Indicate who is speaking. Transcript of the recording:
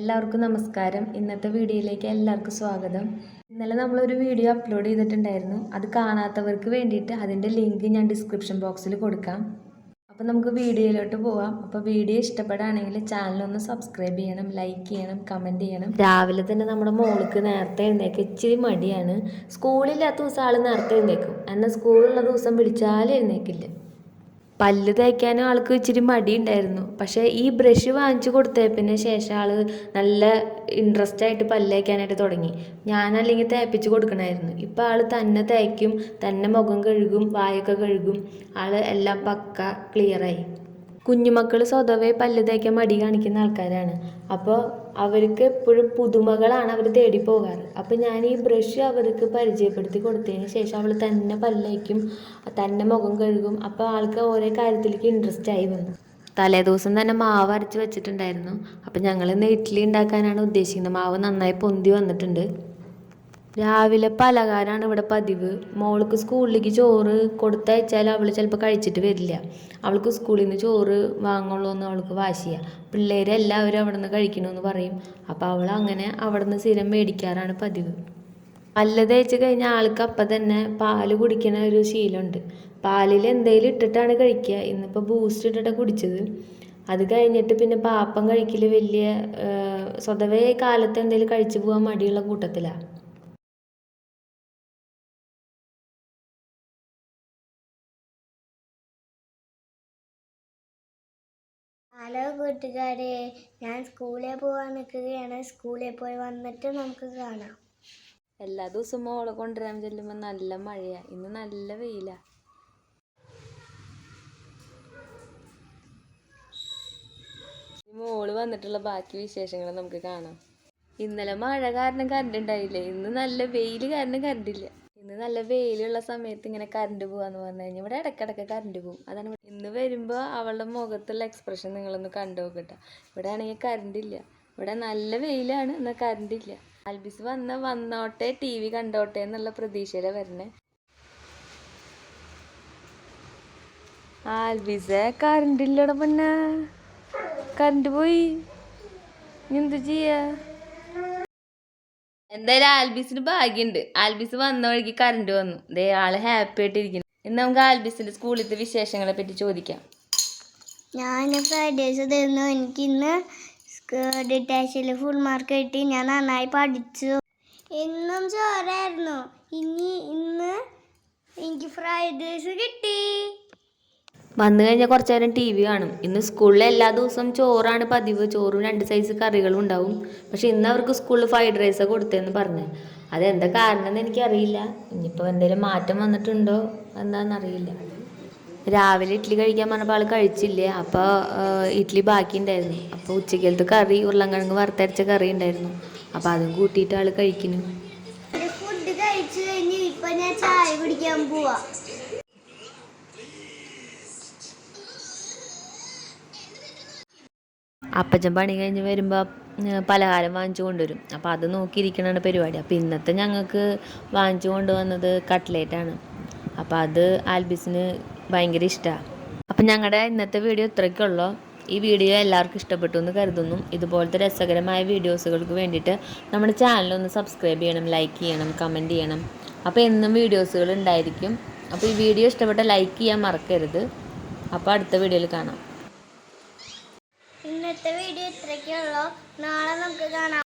Speaker 1: എല്ലാവർക്കും നമസ്കാരം. ഇന്നത്തെ വീഡിയോയിലേക്ക് എല്ലാവർക്കും സ്വാഗതം. ഇന്നലെ നമ്മളൊരു വീഡിയോ അപ്ലോഡ് ചെയ്തിട്ടുണ്ടായിരുന്നു. അത് കാണാത്തവർക്ക് വേണ്ടിയിട്ട് അതിന്റെ ലിങ്ക് ഞാൻ ഡിസ്ക്രിപ്ഷൻ ബോക്സിൽ കൊടുക്കാം. അപ്പോൾ നമുക്ക് വീഡിയോയിലോട്ട് പോവാം. അപ്പോൾ വീഡിയോ ഇഷ്ടപ്പെടുകയാണെങ്കിൽ ചാനലൊന്ന് സബ്സ്ക്രൈബ് ചെയ്യണം ലൈക്ക് ചെയ്യണം കമന്റ് ചെയ്യണം. രാവിലെ തന്നെ നമ്മുടെ മോൾക്ക് നേരത്തെ എഴുന്നേക്കും ഇച്ചിരി മടിയാണ്. സ്കൂളില്ലാത്ത ദിവസം ആൾ നേരത്തെ എഴുന്നേക്കും എന്നാൽ സ്കൂളുള്ള ദിവസം പിടിച്ചാലും എഴുന്നേക്കില്ല പല്ല് തേക്കാനും ആൾക്ക് ഇച്ചിരി മടിയുണ്ടായിരുന്നു. പക്ഷേ ഈ ബ്രഷ് വാങ്ങിച്ചു കൊടുത്തതിന് ശേഷം ആൾ നല്ല ഇൻട്രസ്റ്റ് ആയിട്ട് പല്ല് തേക്കാനായിട്ട് തുടങ്ങി. ഞാനല്ലെങ്കിൽ തേപ്പിച്ച് കൊടുക്കണമായിരുന്നു ഇപ്പം ആൾ തന്നെ തേക്കും തന്നെ മുഖം കഴുകും വായൊക്കെ കഴുകും. ആൾ എല്ലാം പക്ക ക്ലിയറായി കുഞ്ഞുമക്കൾ സ്വതവേ പല്ല് തേക്കാൻ മടി കാണിക്കുന്ന ആൾക്കാരാണ്. അപ്പോൾ അവർക്ക് എപ്പോഴും പുതുമകളാണ് അവർ തേടി പോകാറ്. അപ്പോൾ ഞാൻ ഈ ബ്രഷ് അവർക്ക് പരിചയപ്പെടുത്തി കൊടുത്തതിന് ശേഷം അവൾ തന്നെ പല്ലേക്കും തന്നെ മുഖം കഴുകും. അപ്പോൾ ആൾക്ക് ഓരോ കാര്യത്തിലേക്ക് ഇൻട്രസ്റ്റ് ആയി വന്നു. തലേദിവസം തന്നെ മാവ് അരച്ച് വെച്ചിട്ടുണ്ടായിരുന്നു. അപ്പോൾ ഞങ്ങൾ ഇന്ന് ഇഡ്ഡലി ഉണ്ടാക്കാനാണ് ഉദ്ദേശിക്കുന്നത്. മാവ് നന്നായി പൊന്തി വന്നിട്ടുണ്ട്. രാവിലെ പലഹാരമാണ് ഇവിടെ പതിവ്. മോൾക്ക് സ്കൂളിലേക്ക് ചോറ് കൊടുത്തയച്ചാൽ അവൾ ചിലപ്പോൾ കഴിച്ചിട്ട് വരില്ല. അവൾക്ക് സ്കൂളിൽ നിന്ന് ചോറ് വാങ്ങുള്ളൂ എന്ന് അവൾക്ക് വാശിയാണ് പിള്ളേരെല്ലാവരും അവിടെ നിന്ന് കഴിക്കണമെന്ന് പറയും. അപ്പോൾ അവൾ അങ്ങനെ അവിടെ നിന്ന് സ്ഥിരം മേടിക്കാറാണ് പതിവ്. പല്ല് തേച്ച് കഴിഞ്ഞാൽ ആൾക്ക് അപ്പം തന്നെ പാൽ കുടിക്കുന്ന ഒരു ശീലമുണ്ട്. പാലിൽ എന്തെങ്കിലും ഇട്ടിട്ടാണ് കഴിക്കുക. ഇന്നിപ്പോൾ ബൂസ്റ്റ് ഇട്ടിട്ടാണ് കുടിച്ചത്. അത് കഴിഞ്ഞിട്ട് പിന്നെ പാപ്പം കഴിക്കൽ വലിയ സ്വതവേ കാലത്ത് എന്തെങ്കിലും കഴിച്ചു പോകാൻ മടിയുള്ള കൂട്ടത്തിലാണ്
Speaker 2: ഹലോ കൂട്ടുകാരെ ഞാൻ സ്കൂളിൽ പോകാൻ നിൽക്കുകയാണ്. സ്കൂളിൽ പോയി വന്നിട്ട് നമുക്ക് കാണാം.
Speaker 1: എല്ലാ ദിവസവും മോളെ കൊണ്ടുവരാൻ ചെല്ലുമ്പോൾ നല്ല മഴയാ. ഇന്ന് നല്ല വെയിലാ. മോൾ വന്നിട്ടുള്ള ബാക്കി വിശേഷങ്ങൾ നമുക്ക് കാണാം. ഇന്നലെ മഴ കാരണം കറണ്ട് ഉണ്ടായില്ലേ? ഇന്ന് നല്ല വെയിൽ കാരണം കറണ്ട് ഇല്ല. ഇന്ന് നല്ല വെയിലുള്ള സമയത്ത് ഇങ്ങനെ കറണ്ട് പോവാന്ന് പറഞ്ഞു കഴിഞ്ഞാൽ ഇവിടെ ഇടയ്ക്കിടയ്ക്ക് കറണ്ട് പോകും അതാണ് ഇന്ന് വരുമ്പോൾ അവളുടെ മുഖത്തുള്ള എക്സ്പ്രഷൻ നിങ്ങളൊന്ന് കണ്ടു നോക്കട്ടെ. ഇവിടെ ആണെങ്കിൽ കറണ്ട് ഇല്ല. ഇവിടെ നല്ല വെയിലാണ് എന്നാൽ കറണ്ട് ഇല്ല. ആൽബിസ് വന്ന വന്നോട്ടെ ടി വി കണ്ടോട്ടെ എന്നുള്ള പ്രതീക്ഷയിലാണ് വരണേ. ആൽബിസ് കറണ്ട് ഇല്ലട പിന്നെ. കറണ്ട് പോയി. എന്ത് ചെയ്യാ? എന്തായാലും ആൽബിസിന് ഭാഗ്യമുണ്ട് ആൽബിസ് വന്ന വഴിക്ക് കറണ്ട് വന്നു. ദേ ആൾ ഹാപ്പി ആയിട്ടിരിക്കുന്നു. ഇന്ന് നമുക്ക് ആൽബിസിന്റെ സ്കൂളിലത്തെ വിശേഷങ്ങളെ പറ്റി ചോദിക്കാം.
Speaker 2: ഞാൻ ഫ്രൈഡേസ് തരുന്നു. എനിക്ക് ഇന്ന് ഡിറ്റാച്ചിൽ ഫുൾ മാർക്ക് കിട്ടി. ഞാൻ നന്നായി പഠിച്ചു. ഇന്നും ചോറായിരുന്നു. ഇനി ഇന്ന് എനിക്ക് ഫ്രൈഡേസ് കിട്ടി.
Speaker 1: വന്നു കഴിഞ്ഞാൽ കുറച്ചു നേരം ടി വി കാണും. ഇന്ന് സ്കൂളിൽ എല്ലാ ദിവസവും ചോറാണ് പതിവ്. ചോറും രണ്ട് സൈസ് കറികളും ഉണ്ടാവും. പക്ഷെ ഇന്ന് അവർക്ക് സ്കൂളിൽ ഫ്രൈഡ് റൈസ് കൊടുത്തതെന്ന് പറഞ്ഞു. അതെന്താ കാരണം എന്ന് എനിക്കറിയില്ല. ഇനിയിപ്പോൾ എന്തെങ്കിലും മാറ്റം വന്നിട്ടുണ്ടോ? എന്താണെന്നറിയില്ല രാവിലെ ഇഡ്ഡലി കഴിക്കാൻ പറഞ്ഞപ്പോൾ ആൾ കഴിച്ചില്ലേ? അപ്പോൾ ഇഡ്ഡലി ബാക്കി ഉണ്ടായിരുന്നു അപ്പോൾ ഉച്ചക്കലത്തെ കറി ഉരുളൻകിഴങ്ങ് വറുത്തരച്ച കറി ഉണ്ടായിരുന്നു. അപ്പോൾ അതും കൂട്ടിയിട്ട് ആൾ കഴിക്കുന്നു.
Speaker 2: ഫുഡ് കഴിച്ചു കഴിഞ്ഞ് ഇപ്പം ഞാൻ ചായ കുടിക്കാൻ പോവാ.
Speaker 1: അപ്പച്ചൻ പണി കഴിഞ്ഞ് വരുമ്പോൾ പലഹാരം വാങ്ങിച്ചു കൊണ്ടുവരും. അപ്പോൾ അത് നോക്കിയിരിക്കണാണ് പരിപാടി. അപ്പോൾ ഇന്നത്തെ ഞങ്ങൾക്ക് വാങ്ങിച്ചു കൊണ്ടുവന്നത് കട്ട്ലേറ്റാണ് അപ്പോൾ അത് ആൽബിസിന് ഭയങ്കര ഇഷ്ടമാണ് അപ്പം ഞങ്ങളുടെ ഇന്നത്തെ വീഡിയോ ഇത്രയ്ക്കുള്ളൂ ഈ വീഡിയോ എല്ലാവർക്കും ഇഷ്ടപ്പെട്ടു എന്ന് കരുതുന്നു. ഇതുപോലത്തെ രസകരമായ വീഡിയോസുകൾക്ക് വേണ്ടിയിട്ട് നമ്മുടെ ചാനലൊന്ന് സബ്സ്ക്രൈബ് ചെയ്യണം ലൈക്ക് ചെയ്യണം കമന്റ് ചെയ്യണം. അപ്പോൾ എന്നും വീഡിയോസുകൾ ഉണ്ടായിരിക്കും. അപ്പോൾ ഈ വീഡിയോ ഇഷ്ടപ്പെട്ട ലൈക്ക് ചെയ്യാൻ മറക്കരുത്. അപ്പോൾ അടുത്ത വീഡിയോയിൽ കാണാം.
Speaker 2: ഇന്നത്തെ വീഡിയോ ഇത്രയ്ക്കുള്ളൂ നാളെ നമുക്ക് കാണാം.